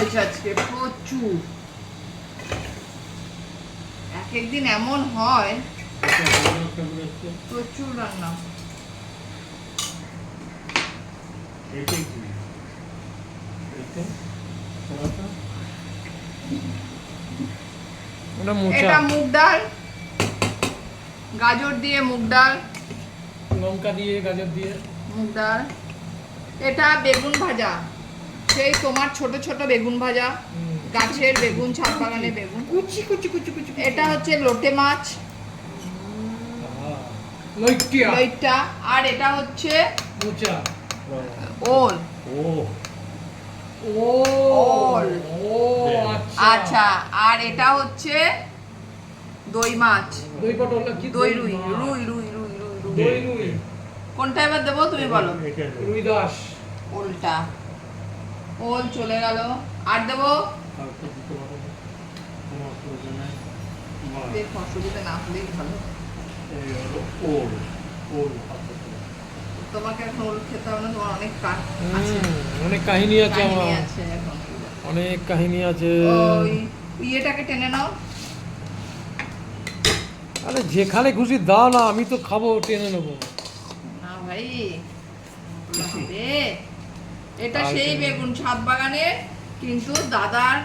হয়েছে আজকে প্রচুর। এক একদিন এমন হয় প্রচুর রান্না। এটা মুগ ডাল গাজর দিয়ে মুগ ডাল। লঙ্কা দিয়ে গাজর দিয়ে। মুগ ডাল। এটা বেগুন ভাজা। সেই তোমার ছোট ছোট বেগুন ভাজা গাছের বেগুন ছাদ বাগানে বেগুন। কুচি কুচি কুচি কুচি এটা হচ্ছে লোটে মাছ। লইট্টা। আর এটা হচ্ছে ওল। ও ওল। আচ্ছা। আচ্ছা আর এটা হচ্ছে দই মাছ। দই পটল কি দই রুই রুই রুই রুই রুই রুই। রুই। কোনটা এবার দেবো তুমি বলো? রুই। দাস ওলটা। ওল চলে গেল। আর দেবো? অসুবিধা না হলেই ভালো। তোমাকে এখন ওল খেতে হবে না তোমার অনেক কাজ আছে। হুম, অনেক কাহিনী আছে আমার। অনেক কাহিনী আছে। ওই ইয়েটাকে টেনে নাও। আরে যেখানে খুশি দাও না আমি তো খাব টেনে নেব। না ভাই এটা সেই বেগুন ছাদ বাগানের কিন্তু দাদার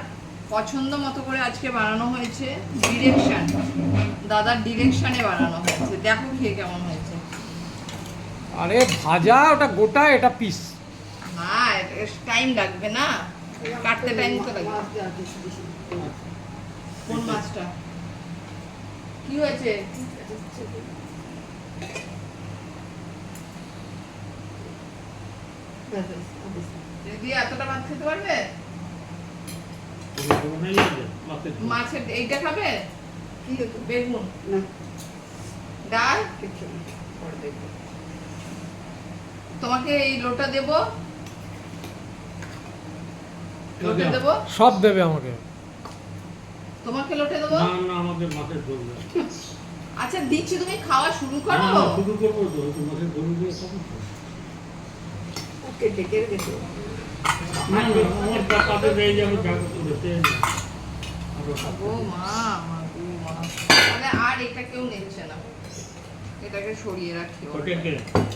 পছন্দ মতো করে আজকে বানানো হয়েছে ডিরেকশন। দাদার ডিরেকশনে বানানো হয়েছে। দেখো খেয়ে কেমন হয়েছে। আরে ভাজা ওটা গোটা এটা পিস না টাইম লাগবে না। কাটতে টাইম তো লাগবে। কোন মাছটা? কি হয়েছে? দিদি এতটা ভাত খেতে পারবে? মাছের এইটা খাবে? বেগুন। ডাল? তোমাকে এই লোটা দেব। লোটে দেব? সব দেবে আমাকে। তোমাকে লোটে দেবো? আমাদের মাছের ঝোল আচ্ছা দিচ্ছি তুমি খাওয়া শুরু করো। শুরু করব তো একটু মাছের ঝোল দিয়ে খাব তো। না, না, আমার যা পাতে দেয় যে আমি যা করতে চাই না। আরও গো মা মা গো মা। তাহলে আর এটা কেউ নিচ্ছে না। এটাকে সরিয়ে রাখি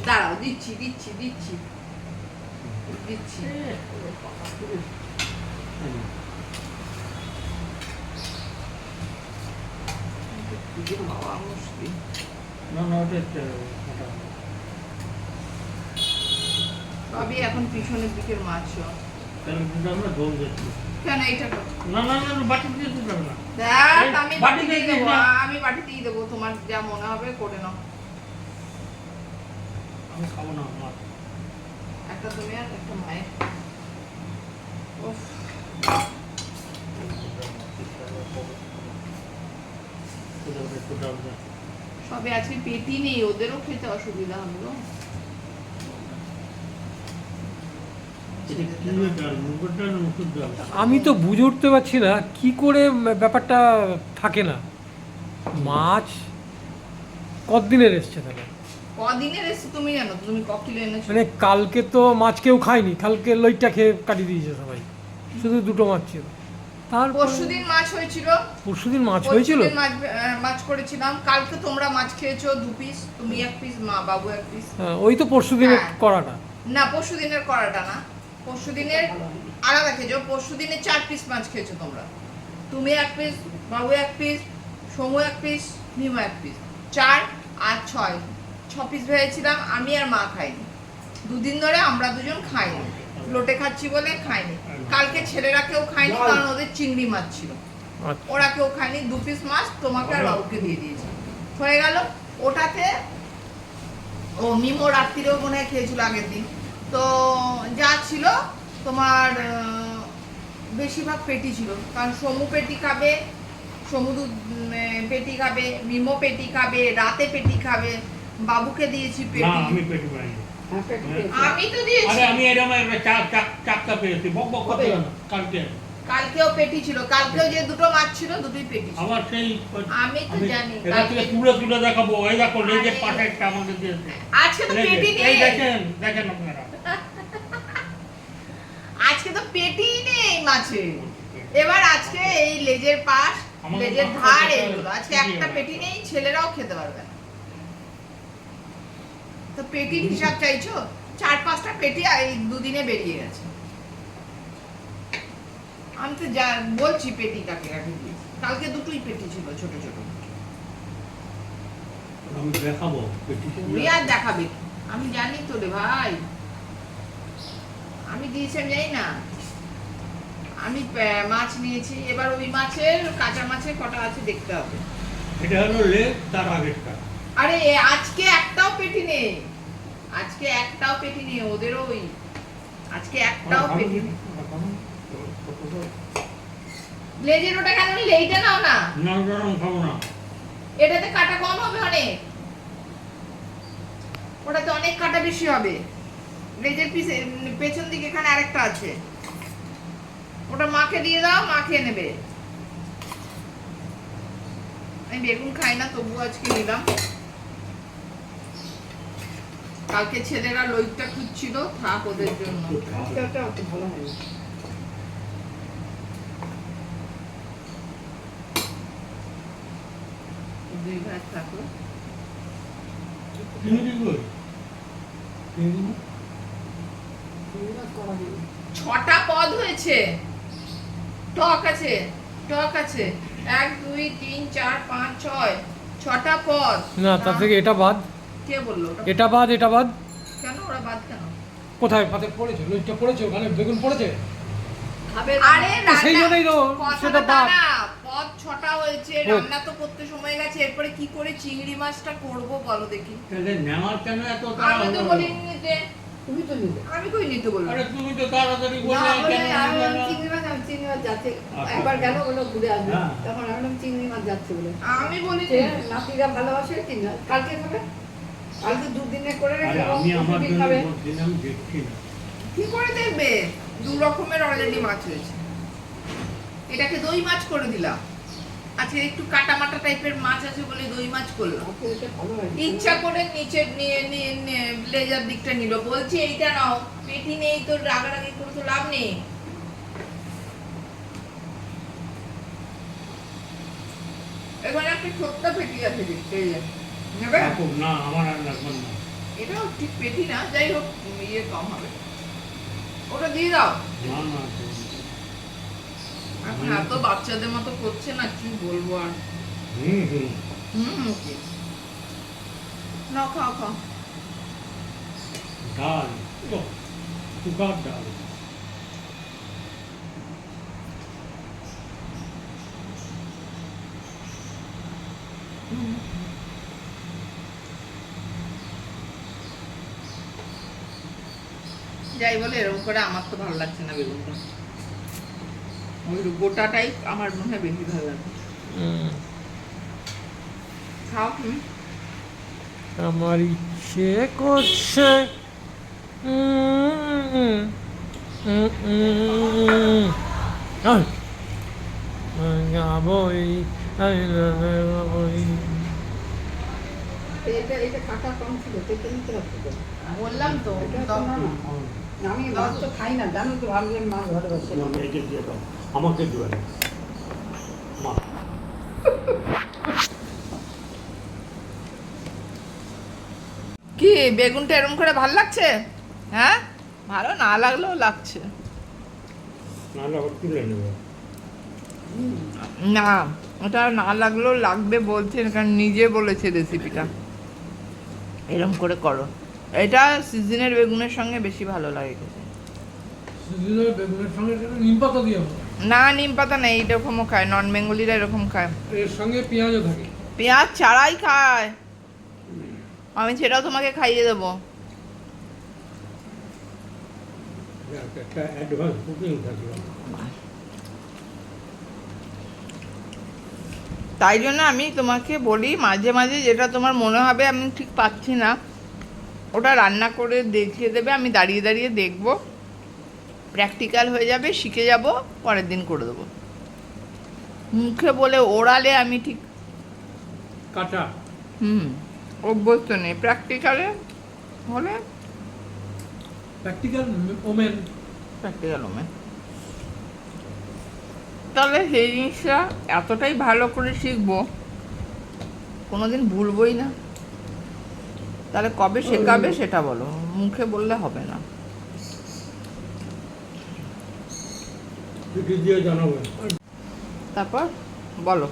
দাঁড়াও দিচ্ছি দিচ্ছি দিচ্ছি। দিচ্ছি। বাবা মুশকিল না না ওটা একটা ওটা। সবই এখন পিছনের দিকের মাছ সব। তাহলে কিন্তু আমরা ঝোল দিচ্ছি কেন এটা না না না না, বাটি দিয়ে দিতে না। দেখ আমি বাটিতে বাটিতেই দেবো না। আমি বাটিতেই দেবো তোমার যা মনে হবে করে নাও। আমি খাব না মাছ একটা তুমি আর একটা মায়ের। উফ, ওটা একটু ডাল দাও। সবে আজকে পেটি নেই ওদেরও খেতে অসুবিধা হবে গো এটা কি ডাল মুগের ডাল না মুসুর ডাল আমি তো বুঝে উঠতে পারছি না কি করে ব্যাপারটা থাকে না? মাছ কতদিনের এসছে তাহলে? কদিনের এসে তুমি জানো তুমি ক কিলো এনেছো। মানে কালকে তো মাছ কেউ খায়নি কালকে লইটা খেয়ে কাটিয়ে দিয়েছে সবাই। শুধু দুটো মাছ ছিল। তারপর পরশুদিন মাছ হয়েছিল। পরশুদিন মাছ হয়েছিল? মাছ মাছ করেছিলাম। কালকে তোমরা মাছ খেয়েছো দু পিস তুমি এক পিস মা বাবু এক পিস হ্যাঁ, ওই তো পরশুদিনের হ্যাঁ। করাটা। না পরশুদিনের করাটা না। পরশুদিনের আলাদা খেয়েছো পরশুদিনে চার পিস মাছ খেয়েছো তোমরা। তুমি এক পিস বাবু এক পিস সমু এক পিস নিমা এক পিস চার আর ছয়। ছ পিস ভেবেছিলাম আমি আর মা খাইনি। দুদিন ধরে আমরা দুজন খাইনি। লোটে খাচ্ছি বলে খাইনি। কালকে ছেলেরা কেউ খায়নি কারণ ওদের চিংড়ি মাছ ছিল। আচ্ছা। ওরা কেউ খায়নি দু পিস মাছ তোমাকে আর বাবুকে দিয়ে দিয়েছে। হয়ে গেল। ওটাতে ও মিমো রাত্রিরেও মনে হয় খেয়েছিল আগের দিন। তো যা ছিল তোমার বেশিরভাগ পেটি ছিল। কারণ সমু পেটি খাবে সমুদু পেটি খাবে মিমো পেটি খাবে রাতে পেটি খাবে বাবুকে দিয়েছি পেটি। আমি পেটি পাইনি আমি তো দিয়েছি। আরে আমি এরকম একটা পেয়েছি। বক বক করতে না কালকে কালকেও পেটি ছিল। কালকেও যে দুটো মাছ ছিল দুটোই পেটি আবার সেই আমি তো জানি, কালকে- তুলে তুলে দেখাবো। এই দেখো আরে। পাশে আমাকে দিয়েছে। আজকে তো। পেটি এই দেখেন দেখেন আপনারা। পেটিই নেই মাছে এবার আজকে এই লেজের পাশ লেজের ধার এগুলো আজকে একটা পেটি নেই ছেলেরাও খেতে পারবে না। তো পেটির হিসাব চাইছো? চার পাঁচটা পেটি এই দুদিনে বেরিয়ে গেছে। আমি তো যা বলছি পেটি কাকে কাকে দিয়েছি কালকে দুটোই পেটি ছিল ছোট ছোট। আমি দেখাবো পেটি তুই আর দেখাবি। আমি জানি তো রে ভাই। আমি দিয়েছি আমি জানি না। আমি মাছ নিয়েছি। এবার ওই মাছের কাঁচা মাছের কটা আছে দেখতে হবে। এটা হলো লেগ তার আগেরটা। আরে আজকে একটাও পেটি নেই। আজকে একটাও পেটি নেই ওদেরও ওই। আজকে একটাও পেটি নেই। লেজের ওটা কেন নিলে এইটা নাও না? না গরম খাব না। এটাতে কাটা কম হবে অনেক। ওটাতে অনেক কাটা বেশি হবে। লেজের পিছে পেছন দিকে এখানে আরেকটা আছে। ওটা মাকে দিয়ে দাও মা খেয়ে নেবে। আমি বেগুন খাই না তবু আজকে নিলাম। কালকে ছেলেরা লইটটা খুঁজছিল থাক ওদের জন্য। ভালো দুই ছটা পদ হয়েছে। টক আছে টক আছে। এক দুই তিন চার পাঁচ ছয় ছটা পদ। না তার থেকে এটা বাদ। কে বলল? এটা বাদ এটা বাদ। কেন? ওরা বাদ কেন? কোথায়? পাতে পড়েছে লইটটা পড়েছে ওখানে বেগুন পড়েছে? খাবে আরে সেই জন্যই তো সেটা বাদ। না, পদ ছটা হয়েছে রান্না তো করতে সময় গেছে এরপরে কি করে চিংড়ি মাছটা করব বলো দেখি। তাহলে নেওয়ার কেন এত আমি তো? বলিনি নিতে তুমি তো নিবে আমি কই নিতে বললাম? আরে তুমি তো তাড়াতাড়ি বললে বলে কেন চিংড়ি মাছ যাচ্ছে। আচ্ছা। একবার গেল বলে ঘুরে আসবে। হ্যাঁ। তখন আমি বললাম চিংড়ি মাছ যাচ্ছে বলে। আমি বলিনি সে নাতিরা ভালোবাসে চিংড়ি মাছ কালকে খাবে? কালকে দুদিনে করে রেখে আমি আমার দুদিন জন্য খাবে। বলছিলাম দেখছি না। কি করে দেখবে? দু রকমের অলরেডি মাছ হয়েছে। এটাকে দই মাছ করে দিলাম। আজকে একটু কাটা মাটা টাইপের মাছ আছে বলে দই মাছ করলাম। আজকে এটা ভালো হয়নি ইচ্ছা করে নিচে নিয়ে নিয়ে নিয়ে লেজার দিকটা নিল। বলছি এইটা নাও। পেটি নেই তো রাগারাগি করে তো লাভ নেই। এখানে একটা ছোট্ট পেটি আছে দেখতে নেবে? না আমার আর লাগবে না। এটাও ঠিক পেটি না যাই হোক ইয়ে কম হবে। ওটা দিয়ে দাও। না না এখন এত বাচ্চাদের মতো করছে না কি বলব আর? হুম হুম। হুম কি খাও খাও। ডাল। ডাল। যাই বলে এরকম করে আমার তো ভালো লাগছে না বেগুনটা ওই গোটাটাই আমার মনে হয় বেশি ভালো লাগে খাও তুমি আমার ইচ্ছে করছে উম, উম, উম, আহ, যাবই, এটা এটা কাটা কম ছিল পেটে নিতে লাগতো তো। বললাম তো না, না। আমি মাছ তো খাই না জানো তো ভাবলে আমি মাছ ভালোবাসি না। আমাকে মা। কি বেগুনটা এরকম করে ভালো লাগছে? হ্যাঁ? ভালো না লাগলেও লাগছে। নাহলে আবার তুলে নেবে। না ওটা না লাগলেও লাগবে বলছেন কারণ নিজে বলেছে রেসিপিটা এরকম করে করো। এটা সিজনের বেগুনের সঙ্গে বেশি ভালো লাগে খেতে। সিজনের বেগুনের সঙ্গে নিম পাতা দিয়ে না নিম পাতা নেই এরকমও খায় নন বেঙ্গলিরা এরকম খায়। এর সঙ্গে পেঁয়াজও থাকে। পেঁয়াজ ছাড়াই খায়। আমি সেটাও তোমাকে খাইয়ে দেবো। একটা অ্যাডভান্স বুকিং থাকল। তাই জন্য আমি তোমাকে বলি মাঝে মাঝে যেটা তোমার মনে হবে আমি ঠিক পাচ্ছি না ওটা রান্না করে দেখিয়ে দেবে আমি দাঁড়িয়ে দাঁড়িয়ে দেখব। প্র্যাকটিক্যাল হয়ে যাবে শিখে যাব পরের দিন করে দেবো। মুখে বলে ওড়ালে আমি ঠিক কাটা হুম অভ্যস্ত নেই। প্র্যাকটিক্যালে হলে প্র্যাকটিক্যাল ওমেন প্র্যাকটিক্যাল ওমে তাহলে সেই জিনিসটা এতটাই ভালো করে শিখব কোনোদিন ভুলবই না। তাহলে কবে শেখাবে সেটা বলো মুখে বললে হবে না। তারপর বলো।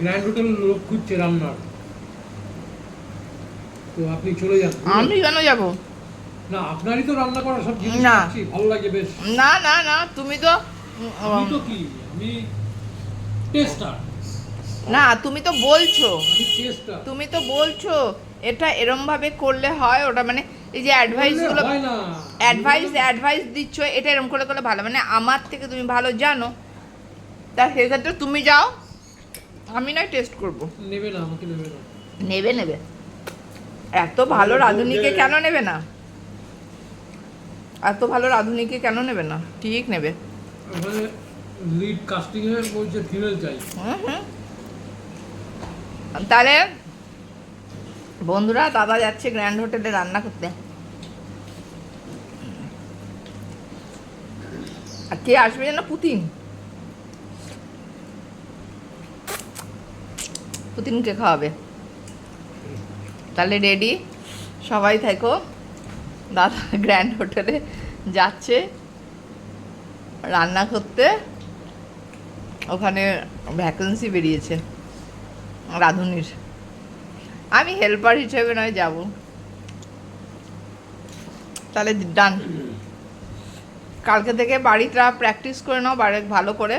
গ্র্যান্ড হোটেল লোক খুঁজছে রান্নার তো আপনি চলে যান আমি কেন যাব? না আপনারই তো রান্না করা সব জিনিস না। ভালো লাগে বেশ। না না না তুমি তো আমি তো কি? আমি টেস্টার না তুমি তো বলছো। তুমি তো বলছো এটা এরম ভাবে করলে হয় ওটা মানে এই যে অ্যাডভাইসগুলো অ্যাডভাইস অ্যাডভাইস দিচ্ছ এটা এরম করে করলে ভালো। মানে আমার থেকে তুমি ভালো জানো। তা সেক্ষেত্রে তুমি যাও আমি নয় টেস্ট করব। নেবে না আমাকে নেবে না। নেবে নেবে। এত ভালো রাঁধুনিকে কেন নেবে না? এত ভালো রাঁধুনিকে কেন নেবে না? ঠিক নেবে। ওখানে লিড কাস্টিং এ বলছে ফিমেল চাই তাহলে বন্ধুরা দাদা যাচ্ছে গ্র্যান্ড হোটেলে রান্না করতে। আর কে আসবে যেন পুতিন? পুতিনকে খাওয়াবে। তাহলে রেডি সবাই থেকো। দাদা গ্র্যান্ড হোটেলে যাচ্ছে। রান্না করতে ওখানে ভ্যাকেন্সি বেরিয়েছে, রাঁধুনির। আমি হেল্পার হিসেবে নয়, যাব। তাহলে ডান কালকে থেকে বাড়িটা প্র্যাকটিস করে নাও বাড়ি ভালো করে।